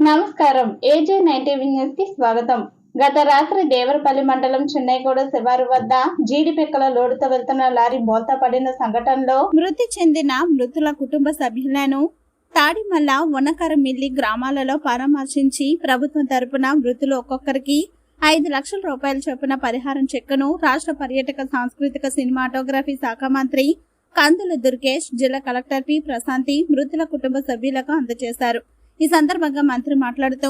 నమస్కారం. ఏజే నైన్టీ న్యూస్కి స్వాగతం. గత రాత్రి దేవరపల్లి మండలం చెన్నైగూడ శివారు వద్ద జీడిపెక్కల లోడుతో వెళ్తున్న లారీ బోల్తా పడిన సంఘటనలో మృతి చెందిన మృతుల కుటుంబ సభ్యులను తాడిమల్ల వనకరమిల్లి గ్రామాలలో పరామర్శించి ప్రభుత్వం తరపున మృతులు ఒక్కొక్కరికి ఐదు లక్షల రూపాయల చొప్పున పరిహారం చెక్కును రాష్ట్ర పర్యాటక సాంస్కృతిక సినిమాటోగ్రఫీ శాఖ మంత్రి కందుల దుర్గేష్ జిల్లా కలెక్టర్ పి ప్రశాంతి మృతుల కుటుంబ సభ్యులకు అందజేశారు. ఈ సందర్భంగా మంత్రి మాట్లాడుతూ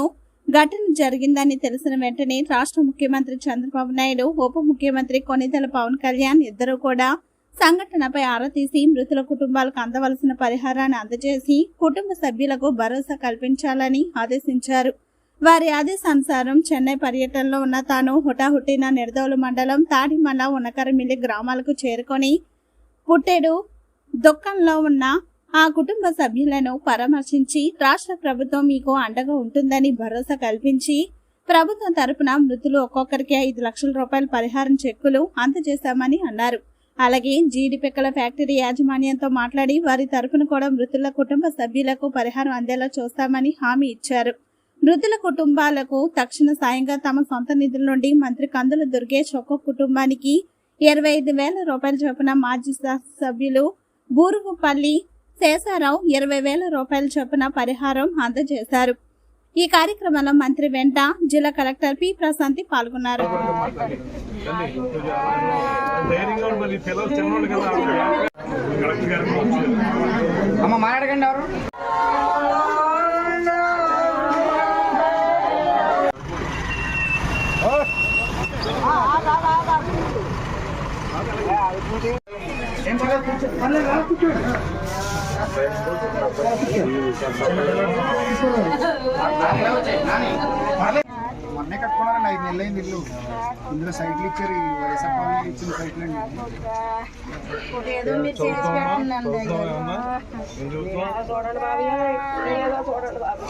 ఘటన జరిగిందని తెలిసిన వెంటనే రాష్ట్ర ముఖ్యమంత్రి చంద్రబాబు నాయుడు ఉప ముఖ్యమంత్రి కొనిదెల పవన్ కళ్యాణ్ ఇద్దరు కూడా సంఘటనపై ఆరా తీసి మృతుల కుటుంబాలకు అందవలసిన పరిహారాన్ని అందజేసి కుటుంబ సభ్యులకు భరోసా కల్పించాలని ఆదేశించారు. వారి ఆదేశానుసారం చెన్నై పర్యటనలో ఉన్న తాను హుటాహుటిన నిర్దోలు మండలం తాడిమల్ల ఉన్నకరమిల్లి గ్రామాలకు చేరుకొని పుట్టెడు దుఃఖంలో ఉన్న ఆ కుటుంబ సభ్యులను పరామర్శించి రాష్ట్ర ప్రభుత్వం మీకు అండగా ఉంటుందని భరోసా కల్పించి ప్రభుత్వం తరపున మృతులు ఒక్కొక్కరికి ఐదు లక్షల రూపాయల పరిహారం చెక్కులు అందజేశామని అన్నారు. అలాగే జీడిపెక్కల ఫ్యాక్టరీ యాజమాన్యంతో మాట్లాడి వారి తరపున కూడా మృతుల కుటుంబ సభ్యులకు పరిహారం అందేలా చూస్తామని హామీ ఇచ్చారు. మృతుల కుటుంబాలకు తక్షణ సాయంగా తమ సొంత నిధుల నుండి మంత్రి కందుల దుర్గేష్ ఒక్కొక్క కుటుంబానికి ఇరవై ఐదు వేల రూపాయల చొప్పున మాజీ సభ్యులు బూరుగుపల్లి శేషారావు ఇరవై వేల రూపాయల చొప్పున పరిహారం అందజేశారు ఈ కార్యక్రమంలో మంత్రి వెంట జిల్లా కలెక్టర్ పి ప్రశాంతి పాల్గొన్నారు అమ్మ మాట్లాడకండి ఎవరు ఏం పర్లేదు కూర్చో. పర్లేదు రా, కూర్చోండి. మొన్నే కట్టుకున్నారండి ఐదు నెలలు అయింది ఇల్లు. ఇందులో సైట్లు ఇచ్చారు ఈ వైఎస్ఆర్ కాలనీ ఇచ్చిన సైట్లు అండి. చూడండి బాబు